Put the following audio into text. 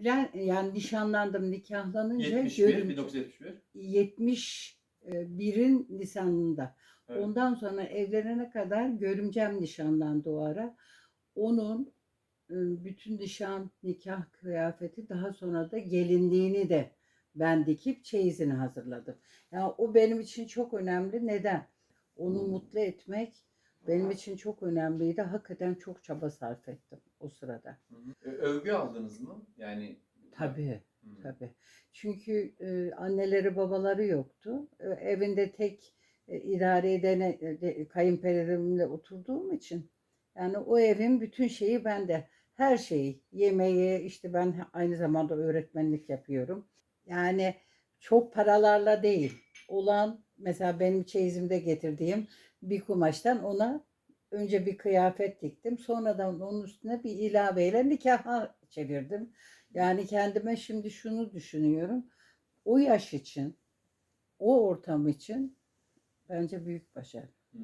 Evlen, yani nişanlandım, nikahlanınca 71, görümce- 1971. 71'in Nisan'ında. Evet. Ondan sonra evlenene kadar görümcem nişanlandı o ara. Onun e, bütün nişan, nikah kıyafeti daha sonra da gelinliğini de ben dikip çeyizini hazırladım. Yani o benim için çok önemli. Neden? Onu mutlu etmek benim için çok önemliydi. Hakikaten çok çaba sarf ettim o sırada. Hı hı. E, Övgü aldınız mı? Yani Tabii. Hı. Tabii. Çünkü e, anneleri babaları yoktu. E, evinde tek e, idare edene e, de- kayınpederimle oturduğum için yani o evin bütün şeyi bende. Her şeyi, yemeği, işte ben aynı zamanda öğretmenlik yapıyorum. Yani çok paralarla değil. Olan mesela benim çeyizimde getirdiğim bir kumaştan ona önce bir kıyafet diktim. Sonradan onun üstüne bir ilaveyle nikaha çevirdim. Yani kendime şimdi şunu düşünüyorum. O yaş için, o ortam için bence büyük başarı. Hı.